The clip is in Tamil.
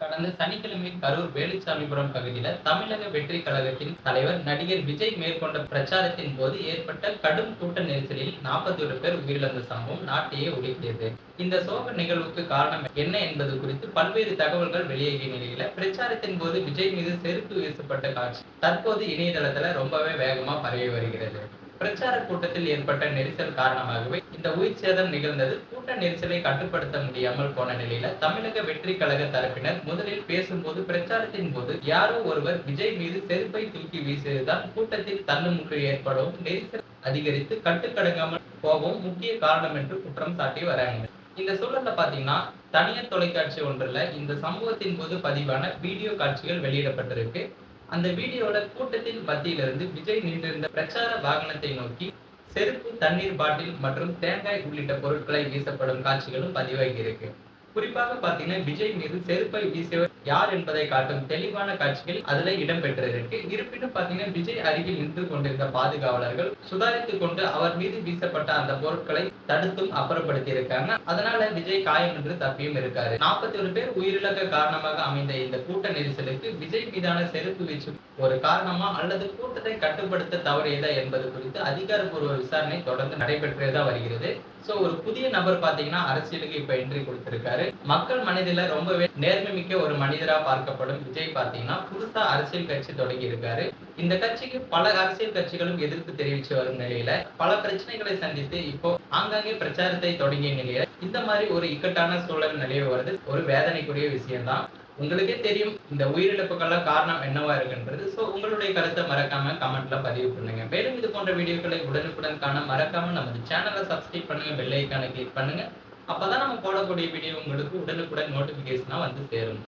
கடந்த சனிக்கிழமை கரூர் வேலுச்சாமிபுரம் பகுதியில தமிழக வெற்றி கழகத்தின் தலைவர் நடிகர் விஜய் மேற்கொண்ட பிரச்சாரத்தின் போது ஏற்பட்ட கடும் கூட்ட நெரிசலில் நாற்பத்தி ஒரு பேர் உயிரிழந்த சம்பவம் நாட்டையே உலுக்கியது இந்த சோக நிகழ்வுக்கு காரணம் என்ன என்பது குறித்து பல்வேறு தகவல்கள் வெளியாகிய நிலையில பிரச்சாரத்தின் போது விஜய் மீது செருப்பு வீசப்பட்ட காட்சி தற்போது இணையதளத்துல ரொம்பவே வேகமா பரவி வருகிறது. பிரச்சார கூட்டத்தில் ஏற்பட்ட நெரிசல் காரணமாகவே இந்த உயிர் சேதம் நிகழ்ந்தது. கூட்ட நெரிசலை கட்டுப்படுத்த முடியாமல் போன நிலையில தமிழக வெற்றி கழக தரப்பினர் முதலில் பேசும்போது பிரச்சாரத்தின் போது யாரோ ஒருவர் விஜய் மீது செருப்பை தூக்கி வீசியதுதான் கூட்டத்தில் தள்ளுமுற்று ஏற்படவும் நெரிசல் அதிகரித்து கட்டுக்கடங்காமல் போகவும் முக்கிய காரணம் என்று குற்றம் சாட்டி வராங்க. இந்த சூழல்ல பாத்தீங்கன்னா தனியார் தொலைக்காட்சி ஒன்றுல இந்த சம்பவத்தின் போது பதிவான வீடியோ காட்சிகள் வெளியிடப்பட்டிருக்கு. அந்த வீடியோல கூட்டத்தின் மத்தியிலிருந்து விஜய் நின்றிருந்த பிரச்சார வாகனத்தை நோக்கி செருப்பு தண்ணீர் பாட்டில் மற்றும் தேங்காய் உள்ளிட்ட பொருட்களை வீசப்படும் காட்சிகளும் பதிவாகி இருக்கு குறிப்பாக பாத்தீங்கன்னா விஜய் மீது செருப்பை வீசியவர் யார் என்பதை காட்டும் தெளிவான காட்சிகள் அதுல இடம்பெற்றிருக்கு. இருப்பினும் பாத்தீங்கன்னா விஜய் அருகில் நின்று கொண்டிருந்த பாதுகாவலர்கள் சுதாரித்துக் கொண்டு அவர் மீது வீசப்பட்ட அந்த பொருட்களை தடுத்தும் அப்புறப்படுத்தி இருக்காங்க அதனால விஜய் என்று தப்பியும் இருக்காரு. நாற்பத்தி ஒரு பேர் உயிரிழக்க காரணமாக அமைந்த இந்த கூட்ட நெரிசலுக்கு விஜய் மீதான செருப்பு வீச்சு ஒரு காரணமா அல்லது கூட்டத்தை கட்டுப்படுத்த தவறியதா என்பது குறித்து அதிகாரப்பூர்வ விசாரணை தொடர்ந்து நடைபெற்றதா வருகிறது. சோ ஒரு புதிய நபர் பாத்தீங்கன்னா அரசியலுக்கு இப்ப என்ட்ரி கொடுத்திருக்காரு. மக்கள் மனதில ரொம்பவே நேர்மை மிக்க ஒரு மனிதரா பார்க்கப்படும் விஜய் பாத்தீங்கன்னா புதுசா அரசியல் கட்சி தொடங்கி இருக்காரு. இந்த கட்சிக்கு பல அரசியல் கட்சிகளும் எதிர்ப்பு தெரிவிச்சு வரும் நிலையில பல பிரச்சனைகளை சந்தித்து இப்போ ஆங்காங்கே பிரச்சாரத்தை தொடங்கிய நிலையில இந்த மாதிரி ஒரு இக்கட்டான சூழல் நிலவி வருது ஒரு வேதனைக்குரிய விஷயம்தான். உங்களுக்கே தெரியும் இந்த உயிரிழப்புக்கெல்லாம் காரணம் என்னவா இருக்குன்றது. சோ உங்களுடைய கருத்தை மறக்காம கமெண்ட்ல பதிவு பண்ணுங்க. மேலும் இது போன்ற வீடியோக்களை உடனுக்குடன் காண மறக்காம நமது சேனலை சப்ஸ்கிரைப் பண்ணுங்க பெல் ஐக்கானை கிளிக் பண்ணுங்க. அப்பதான் நம்ம போடக்கூடிய வீடியோ உங்களுக்கு உடனுக்குடன் நோட்டிபிகேஷனா வந்து சேரும்.